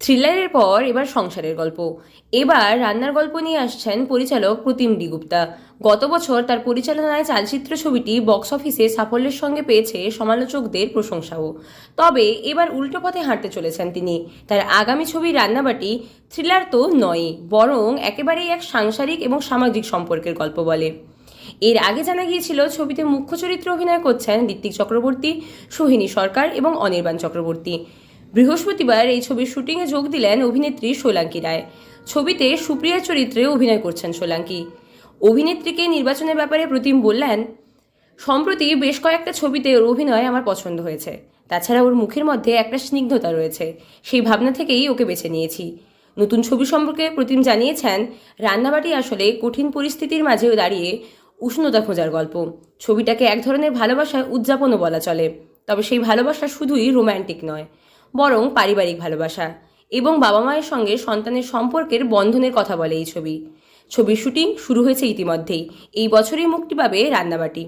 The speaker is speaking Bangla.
থ্রিলারের পর এবার সংসারের গল্প। এবার রান্নার গল্প নিয়ে আসছেন পরিচালক প্রতিম ডি গুপ্তা গত বছর তার পরিচালনায় চালচিত্র ছবিটি বক্স অফিসে সাফল্যের সঙ্গে পেয়েছে সমালোচকদের প্রশংসাও। তবে এবার উল্টো পথে হাঁটতে চলেছেন তিনি। তার আগামী ছবি রান্নাবাটি থ্রিলার তো নয় বরং একেবারেই এক সাংসারিক এবং সামাজিক সম্পর্কের গল্প বলে। এর আগে জানা গিয়েছিল, ছবিতে মুখ্য চরিত্রে অভিনয় করছেন ঋত্বিক চক্রবর্তী, সোহিনী সরকার এবং অনির্বাণ চক্রবর্তী। বৃহস্পতিবার এই ছবির শুটিংয়ে যোগ দিলেন অভিনেত্রী সোলাঙ্কি রায়। ছবিতে সুপ্রিয়া চরিত্রে অভিনয় করছেন সোলাঙ্কি। অভিনেত্রীকে নির্বাচনের ব্যাপারে প্রতিম বললেন, সম্প্রতি বেশ কয়েকটা ছবিতে ওর অভিনয় আমার পছন্দ হয়েছে। তাছাড়া ওর মুখের মধ্যে একটা স্নিগ্ধতা রয়েছে। সেই ভাবনা থেকেই ওকে বেছে নিয়েছি। নতুন ছবি সম্পর্কে প্রতিম জানিয়েছেন, রান্নাবাটি আসলে কঠিন পরিস্থিতির মাঝেও দাঁড়িয়ে উষ্ণতা খোঁজার গল্প। ছবিটাকে এক ধরনের ভালোবাসায় উদযাপনও বলা চলে। তবে সেই ভালোবাসা শুধুই রোম্যান্টিক নয়। বরং পারিবারিক ভালোবাসা এবং বাবা মায়ের সঙ্গে সন্তানের সম্পর্কের বন্ধনের কথা বলে এই ছবি। ছবির শুটিং শুরু হয়েছে ইতিমধ্যেই। এই বছরই মুক্তি পাবে রান্নাবাটি।